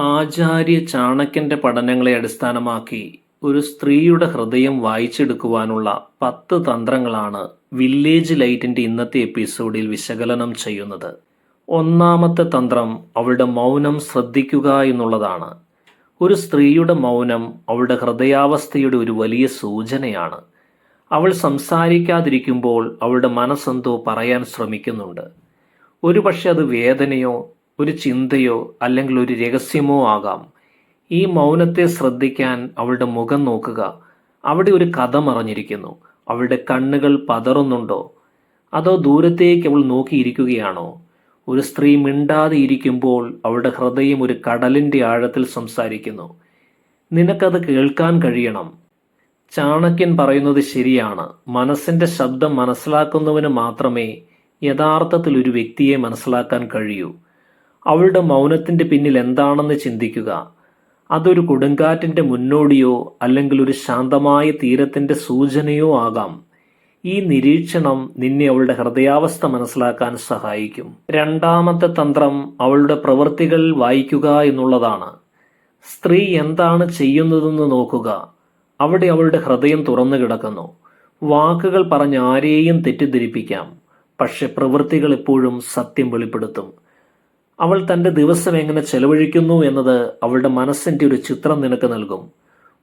ആചാര്യ ചാണക്യന്റെ പഠനങ്ങളെ അടിസ്ഥാനമാക്കി ഒരു സ്ത്രീയുടെ ഹൃദയം വായിച്ചെടുക്കുവാനുള്ള പത്ത് തന്ത്രങ്ങളാണ് വില്ലേജ് ലൈറ്റിന്റെ ഇന്നത്തെ എപ്പിസോഡിൽ വിശകലനം ചെയ്യുന്നത്. ഒന്നാമത്തെ തന്ത്രം അവളുടെ മൗനം ശ്രദ്ധിക്കുക എന്നുള്ളതാണ്. ഒരു സ്ത്രീയുടെ മൗനം അവളുടെ ഹൃദയാവസ്ഥയുടെ ഒരു വലിയ സൂചനയാണ്. അവൾ സംസാരിക്കാതിരിക്കുമ്പോൾ അവളുടെ മനസ്സെന്തോ പറയാൻ ശ്രമിക്കുന്നുണ്ട്. ഒരുപക്ഷെ അത് വേദനയോ ഒരു ചിന്തയോ അല്ലെങ്കിൽ ഒരു രഹസ്യമോ ആകാം. ഈ മൗനത്തെ ശ്രദ്ധിക്കാൻ അവളുടെ മുഖം നോക്കുക. അവിടെ ഒരു കഥ മറഞ്ഞിരിക്കുന്നു. അവളുടെ കണ്ണുകൾ പതറുന്നുണ്ടോ? അതോ ദൂരത്തേക്ക് അവൾ നോക്കിയിരിക്കുകയാണോ? ഒരു സ്ത്രീ മിണ്ടാതെ ഇരിക്കുമ്പോൾ അവളുടെ ഹൃദയം ഒരു കടലിന്റെ ആഴത്തിൽ സംസാരിക്കുന്നു. നിനക്കത് കേൾക്കാൻ കഴിയണം. ചാണക്യൻ പറയുന്നത് ശരിയാണ്. മനസ്സിന്റെ ശബ്ദം മനസ്സിലാക്കുന്നവന് മാത്രമേ യഥാർത്ഥത്തിൽ ഒരു വ്യക്തിയെ മനസ്സിലാക്കാൻ കഴിയൂ. അവളുടെ മൗനത്തിന്റെ പിന്നിൽ എന്താണെന്ന് ചിന്തിക്കുക. അതൊരു കൊടുങ്കാറ്റിന്റെ മുന്നോടിയോ അല്ലെങ്കിൽ ഒരു ശാന്തമായ തീരത്തിന്റെ സൂചനയോ ആകാം. ഈ നിരീക്ഷണം നിന്നെ അവളുടെ ഹൃദയാവസ്ഥ മനസ്സിലാക്കാൻ സഹായിക്കും. രണ്ടാമത്തെ തന്ത്രം അവളുടെ പ്രവൃത്തികൾ വായിക്കുക എന്നുള്ളതാണ്. സ്ത്രീ എന്താണ് ചെയ്യുന്നതെന്ന് നോക്കുക. അവിടെ അവളുടെ ഹൃദയം തുറന്നു കിടക്കുന്നു. വാക്കുകൾ പറഞ്ഞ് ആരെയും തെറ്റിദ്ധരിപ്പിക്കാം. പക്ഷെ പ്രവൃത്തികൾ എപ്പോഴും സത്യം വെളിപ്പെടുത്തും. അവൾ തന്റെ ദിവസം എങ്ങനെ ചെലവഴിക്കുന്നു എന്നത് അവളുടെ മനസ്സിന്റെ ഒരു ചിത്രം നിനക്ക് നൽകും.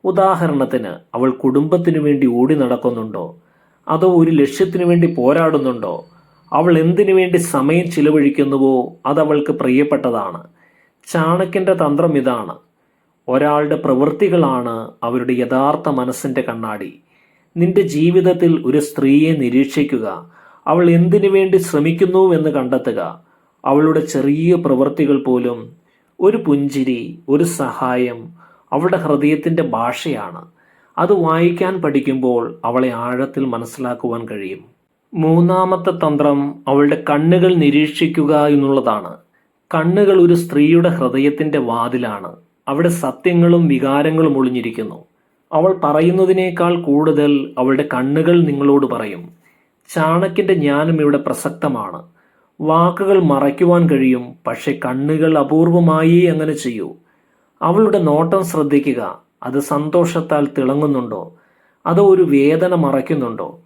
ഉദാഹരണത്തിന് അവൾ കുടുംബത്തിനു വേണ്ടി ഓടി നടക്കുന്നുണ്ടോ? അതോ ഒരു ലക്ഷ്യത്തിനു വേണ്ടി പോരാടുന്നുണ്ടോ? അവൾ എന്തിനു വേണ്ടി സമയം ചിലവഴിക്കുന്നുവോ അത് അവൾക്ക് പ്രിയപ്പെട്ടതാണ്. ചാണക്യന്റെ തന്ത്രം ഇതാണ്. ഒരാളുടെ പ്രവൃത്തികളാണ് അവരുടെ യഥാർത്ഥ മനസ്സിന്റെ കണ്ണാടി. നിന്റെ ജീവിതത്തിൽ ഒരു സ്ത്രീയെ നിരീക്ഷിക്കുക. അവൾ എന്തിനു വേണ്ടി ശ്രമിക്കുന്നുവെന്ന് കണ്ടെത്തുക. അവളുടെ ചെറിയ പ്രവൃത്തികൾ പോലും ഒരു പുഞ്ചിരി ഒരു സഹായം അവളുടെ ഹൃദയത്തിന്റെ ഭാഷയാണ്. അത് വായിക്കാൻ പഠിക്കുമ്പോൾ അവളെ ആഴത്തിൽ മനസ്സിലാക്കുവാൻ കഴിയും. മൂന്നാമത്തെ തന്ത്രം അവളുടെ കണ്ണുകൾ നിരീക്ഷിക്കുക എന്നുള്ളതാണ്. കണ്ണുകൾ ഒരു സ്ത്രീയുടെ ഹൃദയത്തിന്റെ വാതിലാണ്. അവിടെ സത്യങ്ങളും വികാരങ്ങളും ഒളിഞ്ഞിരിക്കുന്നു. അവൾ പറയുന്നതിനേക്കാൾ കൂടുതൽ അവളുടെ കണ്ണുകൾ നിങ്ങളോട് പറയും. ചാണക്യന്റെ ജ്ഞാനം ഇവിടെ പ്രസക്തമാണ്. വാക്കുകൾ മറയ്ക്കുവാൻ കഴിയും പക്ഷെ കണ്ണുകൾ അപൂർവമായി അങ്ങനെ ചെയ്യൂ. അവളുടെ നോട്ടം ശ്രദ്ധിക്കുക അത് സന്തോഷത്താൽ തിളങ്ങുന്നുണ്ടോ? അതോ ഒരു വേദന മറയ്ക്കുന്നുണ്ടോ?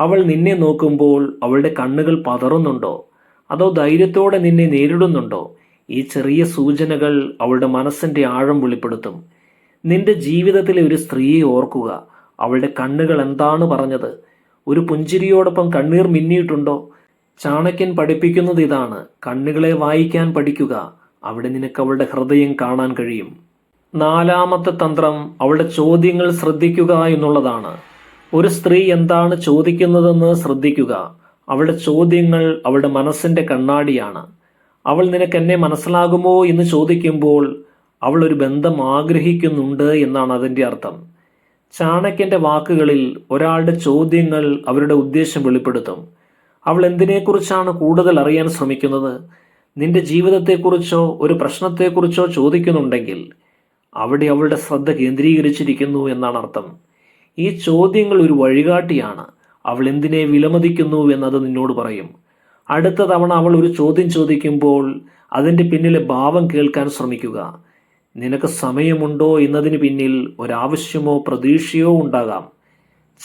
അവൾ നിന്നെ നോക്കുമ്പോൾ അവളുടെ കണ്ണുകൾ പതറുന്നുണ്ടോ? അതോ ധൈര്യത്തോടെ നിന്നെ നേരിടുന്നുണ്ടോ? ഈ ചെറിയ സൂചനകൾ അവളുടെ മനസ്സിന്റെ ആഴം വെളിപ്പെടുത്തും. നിന്റെ ജീവിതത്തിലെ ഒരു സ്ത്രീയെ ഓർക്കുക അവളുടെ കണ്ണുകൾ എന്താണ് പറഞ്ഞത്? ഒരു പുഞ്ചിരിയോടൊപ്പം കണ്ണീർ മിന്നിയിട്ടുണ്ടോ? ചാണക്യൻ പഠിപ്പിക്കുന്നത് ഇതാണ്. കണ്ണുകളെ വായിക്കാൻ പഠിക്കുക. അവിടെ നിനക്ക് അവളുടെ ഹൃദയം കാണാൻ കഴിയും. നാലാമത്തെ തന്ത്രം അവളുടെ ചോദ്യങ്ങൾ ശ്രദ്ധിക്കുക എന്നുള്ളതാണ്. ഒരു സ്ത്രീ എന്താണ് ചോദിക്കുന്നതെന്ന് ശ്രദ്ധിക്കുക. അവളുടെ ചോദ്യങ്ങൾ അവളുടെ മനസ്സിന്റെ കണ്ണാടിയാണ്. അവൾ നിനക്ക് എന്നെ മനസ്സിലാകുമോ എന്ന് ചോദിക്കുമ്പോൾ അവൾ ഒരു ബന്ധം ആഗ്രഹിക്കുന്നുണ്ട് എന്നാണ് അതിന്റെ അർത്ഥം. ചാണക്യന്റെ വാക്കുകളിൽ ഒരാളുടെ ചോദ്യങ്ങൾ അവരുടെ ഉദ്ദേശം വെളിപ്പെടുത്തും. അവൾ എന്തിനെക്കുറിച്ചാണ് കൂടുതൽ അറിയാൻ ശ്രമിക്കുന്നത്? നിന്റെ ജീവിതത്തെക്കുറിച്ചോ ഒരു പ്രശ്നത്തെക്കുറിച്ചോ ചോദിക്കുന്നുണ്ടെങ്കിൽ അവിടെ അവളുടെ ശ്രദ്ധ കേന്ദ്രീകരിച്ചിരിക്കുന്നു എന്നാണ് അർത്ഥം. ഈ ചോദ്യങ്ങൾ ഒരു വഴികാട്ടിയാണ്. അവൾ എന്തിനെ വിലമതിക്കുന്നു എന്നത് നിന്നോട് പറയും. അടുത്ത തവണ അവൾ ഒരു ചോദ്യം ചോദിക്കുമ്പോൾ അതിന്റെ പിന്നിലെ ഭാവം കേൾക്കാൻ ശ്രമിക്കുക. നിനക്ക് സമയമുണ്ടോ എന്നതിന് പിന്നിൽ ഒരാവശ്യമോ പ്രതീക്ഷയോ ഉണ്ടാകാം.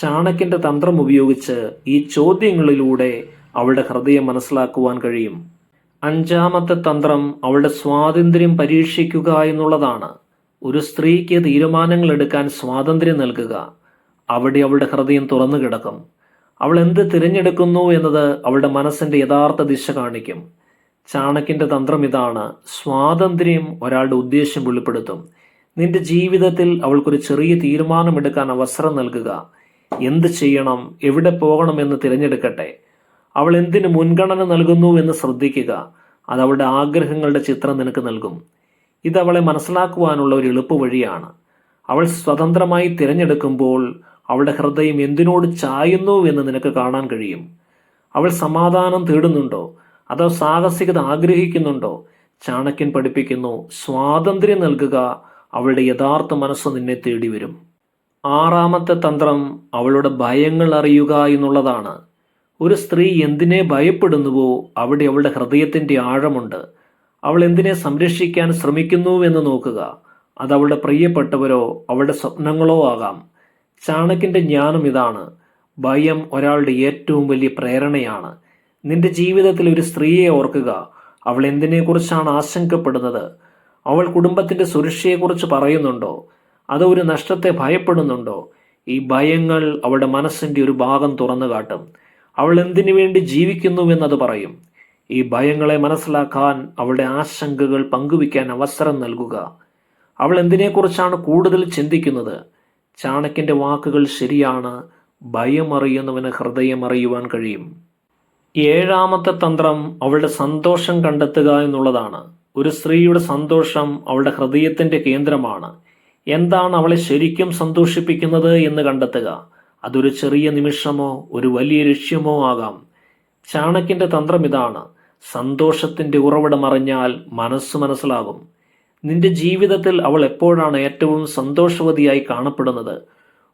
ചാണക്യന്റെ തന്ത്രം ഉപയോഗിച്ച് ഈ ചോദ്യങ്ങളിലൂടെ അവളുടെ ഹൃദയം മനസ്സിലാക്കുവാൻ കഴിയും. അഞ്ചാമത്തെ തന്ത്രം അവളുടെ സ്വാതന്ത്ര്യം പരീക്ഷിക്കുക എന്നുള്ളതാണ്. ഒരു സ്ത്രീക്ക് തീരുമാനങ്ങൾ എടുക്കാൻ സ്വാതന്ത്ര്യം നൽകുക. അവിടെ അവളുടെ ഹൃദയം തുറന്നു കിടക്കും. അവൾ എന്ത് തിരഞ്ഞെടുക്കുന്നു എന്നത് അവളുടെ മനസ്സിന്റെ യഥാർത്ഥ ദിശ കാണിക്കും. ചാണക്യന്റെ തന്ത്രം ഇതാണ്. സ്വാതന്ത്ര്യം ഒരാളുടെ ഉദ്ദേശ്യം വെളിപ്പെടുത്തും. നിന്റെ ജീവിതത്തിൽ അവൾക്കൊരു ചെറിയ തീരുമാനമെടുക്കാൻ അവസരം നൽകുക. എന്ത് ചെയ്യണം? എവിടെ പോകണം എന്ന് തിരഞ്ഞെടുക്കട്ടെ. അവൾ എന്തിന് മുൻഗണന നൽകുന്നു എന്ന് ശ്രദ്ധിക്കുക. അത് അവളുടെ ആഗ്രഹങ്ങളുടെ ചിത്രം നിനക്ക് നൽകും. ഇത് അവളെ മനസ്സിലാക്കുവാനുള്ള ഒരു എളുപ്പ വഴിയാണ്. അവൾ സ്വതന്ത്രമായി തിരഞ്ഞെടുക്കുമ്പോൾ അവളുടെ ഹൃദയം എന്തിനോട് ചായുന്നു എന്ന് നിനക്ക് കാണാൻ കഴിയും. അവൾ സമാധാനം തേടുന്നുണ്ടോ? അതോ സാഹസികത ആഗ്രഹിക്കുന്നുണ്ടോ? ചാണക്യൻ പഠിപ്പിക്കുന്നു. സ്വാതന്ത്ര്യം നൽകുക അവളുടെ യഥാർത്ഥ മനസ്സ് നിന്നെ തേടി വരും ആറാമത്തെ തന്ത്രം അവളുടെ ഭയങ്ങൾ അറിയുക എന്നുള്ളതാണ്. ഒരു സ്ത്രീ എന്തിനെ ഭയപ്പെടുന്നുവോ അവിടെ അവളുടെ ഹൃദയത്തിന്റെ ആഴമുണ്ട്. അവൾ എന്തിനെ സംരക്ഷിക്കാൻ ശ്രമിക്കുന്നുവെന്ന് നോക്കുക. അത് അവളുടെ പ്രിയപ്പെട്ടവരോ അവളുടെ സ്വപ്നങ്ങളോ ആകാം. ചാണക്യന്റെ ജ്ഞാനം ഇതാണ്. ഭയം ഒരാളുടെ ഏറ്റവും വലിയ പ്രേരണയാണ്. നിന്റെ ജീവിതത്തിൽ ഒരു സ്ത്രീയെ ഓർക്കുക. അവൾ എന്തിനെക്കുറിച്ചാണ് ആശങ്കപ്പെടുന്നത്? അവൾ കുടുംബത്തിന്റെ സുരക്ഷയെക്കുറിച്ച് പറയുന്നുണ്ടോ? അതോ ഒരു നഷ്ടത്തെ ഭയപ്പെടുന്നുണ്ടോ? ഈ ഭയങ്ങൾ അവളുടെ മനസ്സിന്റെ ഒരു ഭാഗം തുറന്നു കാട്ടും. അവൾ എന്തിനു വേണ്ടി ജീവിക്കുന്നുവെന്നത് പറയും. ഈ ഭയങ്ങളെ മനസ്സിലാക്കാൻ അവളുടെ ആശങ്കകൾ പങ്കുവയ്ക്കാൻ അവസരം നൽകുക. അവൾ എന്തിനെക്കുറിച്ചാണ് കൂടുതൽ ചിന്തിക്കുന്നത്? ചാണക്യന്റെ വാക്കുകൾ ശരിയാണ് ഭയമറിയുന്നവന് ഹൃദയം അറിയുവാൻ കഴിയും. ഏഴാമത്തെ തന്ത്രം അവളുടെ സന്തോഷം കണ്ടെത്തുക എന്നുള്ളതാണ്. ഒരു സ്ത്രീയുടെ സന്തോഷം അവളുടെ ഹൃദയത്തിന്റെ കേന്ദ്രമാണ്. എന്താണ് അവളെ ശരിക്കും സന്തോഷിപ്പിക്കുന്നത് എന്ന് കണ്ടെത്തുക? അതൊരു ചെറിയ നിമിഷമോ ഒരു വലിയ ലക്ഷ്യമോ ആകാം. ചാണക്കിന്റെ തന്ത്രം ഇതാണ്. സന്തോഷത്തിന്റെ ഉറവിടം അറിഞ്ഞാൽ മനസ്സ് മനസ്സിലാകും. നിന്റെ ജീവിതത്തിൽ അവൾ എപ്പോഴാണ് ഏറ്റവും സന്തോഷവതിയായി കാണപ്പെടുന്നത്?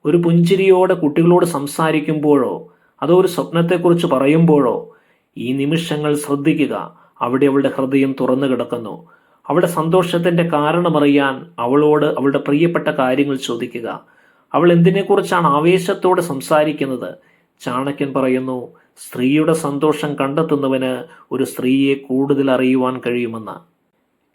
ഒരു പുഞ്ചിരിയോടെ കുട്ടികളോട് സംസാരിക്കുമ്പോഴോ അതോ ഒരു സ്വപ്നത്തെക്കുറിച്ച് പറയുമ്പോഴോ? ഈ നിമിഷങ്ങൾ ശ്രദ്ധിക്കുക. അവിടെ അവളുടെ ഹൃദയം തുറന്നു കിടക്കുന്നു. അവളുടെ സന്തോഷത്തിന്റെ കാരണമറിയാൻ അവളോട് അവളുടെ പ്രിയപ്പെട്ട കാര്യങ്ങൾ ചോദിക്കുക. അവൾ എന്തിനെക്കുറിച്ചാണ് ആവേശത്തോടെ സംസാരിക്കുന്നത്? ചാണക്യൻ പറയുന്നു സ്ത്രീയുടെ സന്തോഷം കണ്ടെത്തുന്നവന് ഒരു സ്ത്രീയെ കൂടുതൽ അറിയുവാൻ കഴിയുമെന്ന്.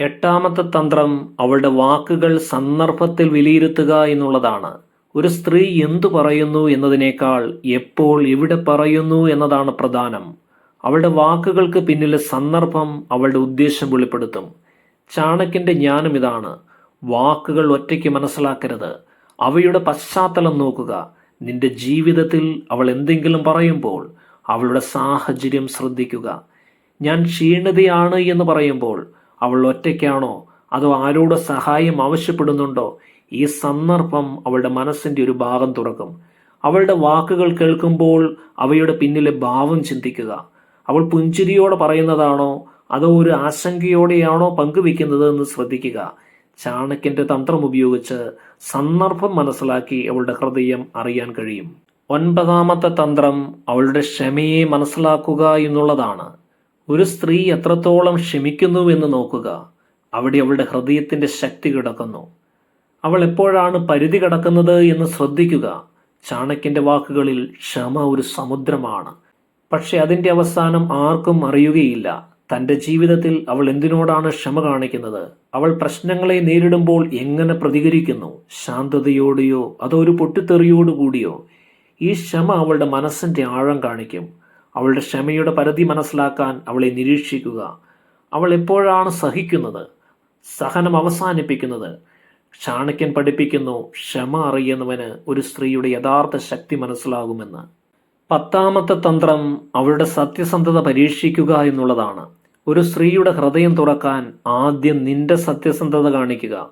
എട്ടാമത്തെ തന്ത്രം അവളുടെ വാക്കുകൾ സന്ദർഭത്തിൽ വിലയിരുത്തുക എന്നുള്ളതാണ്. ഒരു സ്ത്രീ എന്തു പറയുന്നു എന്നതിനേക്കാൾ എപ്പോൾ എവിടെ പറയുന്നു എന്നതാണ് പ്രധാനം. അവളുടെ വാക്കുകൾക്ക് പിന്നിലെ സന്ദർഭം അവളുടെ ഉദ്ദേശം വെളിപ്പെടുത്തും. ചാണക്യന്റെ ജ്ഞാനം ഇതാണ്. വാക്കുകൾ ഒറ്റയ്ക്ക് മനസ്സിലാക്കരുത്. അവയുടെ പശ്ചാത്തലം നോക്കുക. നിന്റെ ജീവിതത്തിൽ അവൾ എന്തെങ്കിലും പറയുമ്പോൾ അവളുടെ സാഹചര്യം ശ്രദ്ധിക്കുക. ഞാൻ ക്ഷീണിതയാണ് എന്ന് പറയുമ്പോൾ അവൾ ഒറ്റയ്ക്കാണോ? അതോ ആരോട് സഹായം ആവശ്യപ്പെടുന്നുണ്ടോ? ഈ സന്ദർഭം അവളുടെ മനസ്സിന്റെ ഒരു ഭാഗം തുറക്കും. അവളുടെ വാക്കുകൾ കേൾക്കുമ്പോൾ അവയുടെ പിന്നിലെ ഭാവം ചിന്തിക്കുക. അവൾ പുഞ്ചിരിയോടെ പറയുന്നതാണോ? അതോ ഒരു ആശങ്കയോടെയാണോ പങ്കുവെക്കുന്നത് എന്ന് ശ്രദ്ധിക്കുക. ചാണക്യന്റെ തന്ത്രം ഉപയോഗിച്ച് സന്ദർഭം മനസ്സിലാക്കി അവളുടെ ഹൃദയം അറിയാൻ കഴിയും. ഒൻപതാമത്തെ തന്ത്രം അവളുടെ ക്ഷമയെ മനസ്സിലാക്കുക എന്നുള്ളതാണ്. ഒരു സ്ത്രീ എത്രത്തോളം ക്ഷമിക്കുന്നു എന്ന് നോക്കുക. അവിടെ അവളുടെ ഹൃദയത്തിന്റെ ശക്തി കിടക്കുന്നു. അവൾ എപ്പോഴാണ് പരിധി കടക്കുന്നത് എന്ന് ശ്രദ്ധിക്കുക. ചാണക്യന്റെ വാക്കുകളിൽ ക്ഷമ ഒരു സമുദ്രമാണ്. പക്ഷെ അതിന്റെ അവസാനം ആർക്കും അറിയുകയില്ല. തന്റെ ജീവിതത്തിൽ അവൾ എന്തിനോടാണ് ക്ഷമ കാണിക്കുന്നത്? അവൾ പ്രശ്നങ്ങളെ നേരിടുമ്പോൾ എങ്ങനെ പ്രതികരിക്കുന്നു? ശാന്തതയോടെയോ അതോ ഒരു പൊട്ടിത്തെറിയോടുകൂടിയോ ഈ ക്ഷമ അവളുടെ മനസ്സിന്റെ ആഴം കാണിക്കും. അവളുടെ ക്ഷമയുടെ പരിധി മനസ്സിലാക്കാൻ അവളെ നിരീക്ഷിക്കുക. അവൾ എപ്പോഴാണ് സഹിക്കുന്നത്? സഹനം അവസാനിപ്പിക്കുന്നത്. ചാണക്യൻ പഠിപ്പിക്കുന്നു ക്ഷമ അറിയുന്നവന് ഒരു സ്ത്രീയുടെ യഥാർത്ഥ ശക്തി മനസ്സിലാകുമെന്ന്. പത്താമത്തെ തന്ത്രം അവളുടെ സത്യസന്ധത പരീക്ഷിക്കുക എന്നുള്ളതാണ്. ഒരു സ്ത്രീയുടെ ഹൃദയം തുറക്കാൻ ആദ്യം നിന്റെ സത്യസന്ധത കാണിക്കുക.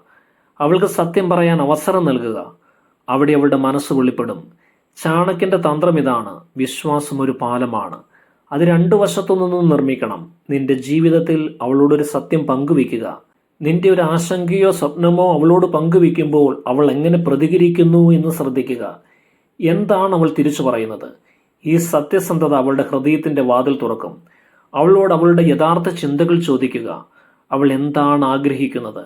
അവൾക്ക് സത്യം പറയാൻ അവസരം നൽകുക. അവിടെ അവളുടെ മനസ്സ് വെളിപ്പെടും. ചാണക്യന്റെ തന്ത്രം ഇതാണ്. വിശ്വാസം ഒരു പാലമാണ്. അത് രണ്ടു വശത്തു നിന്നും നിർമ്മിക്കണം. നിന്റെ ജീവിതത്തിൽ അവളോടൊരു സത്യം പങ്കുവെക്കുക നിന്റെ ഒരു ആശങ്കയോ സ്വപ്നമോ അവളോട് പങ്കുവെക്കുമ്പോൾ അവൾ എങ്ങനെ പ്രതികരിക്കുന്നു എന്ന് ശ്രദ്ധിക്കുക. എന്താണ് അവൾ തിരിച്ചു പറയുന്നത്? ഈ സത്യസന്ധത അവളുടെ ഹൃദയത്തിന്റെ വാതിൽ തുറക്കും. അവളോട് അവളുടെ യഥാർത്ഥ ചിന്തകൾ ചോദിക്കുക. അവൾ എന്താണ് ആഗ്രഹിക്കുന്നത്?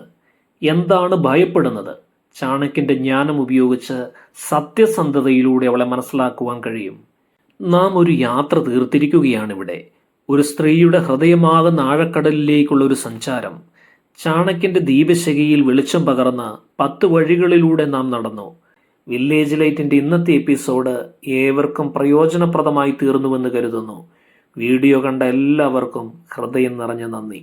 എന്താണ് ഭയപ്പെടുന്നത്? ചാണക്യന്റെ ജ്ഞാനം ഉപയോഗിച്ച് സത്യസന്ധതയിലൂടെ അവളെ മനസ്സിലാക്കുവാൻ കഴിയും. നാം ഒരു യാത്ര തീർത്തിരിക്കുകയാണിവിടെ. ഒരു സ്ത്രീയുടെ ഹൃദയമാകുന്ന ആഴക്കടലിലേക്കുള്ള ഒരു സഞ്ചാരം. ചാണക്യന്റെ ദീപശകയിൽ വെളിച്ചം പകർന്ന് പത്ത് വഴികളിലൂടെ നാം നടന്നു. വില്ലേജ് ലൈറ്റിന്റെ ഇന്നത്തെ എപ്പിസോഡ് ഏവർക്കും പ്രയോജനപ്രദമായി തീർന്നുവെന്ന് കരുതുന്നു. വീഡിയോ കണ്ട എല്ലാവർക്കും ഹൃദയം നിറഞ്ഞ നന്ദി.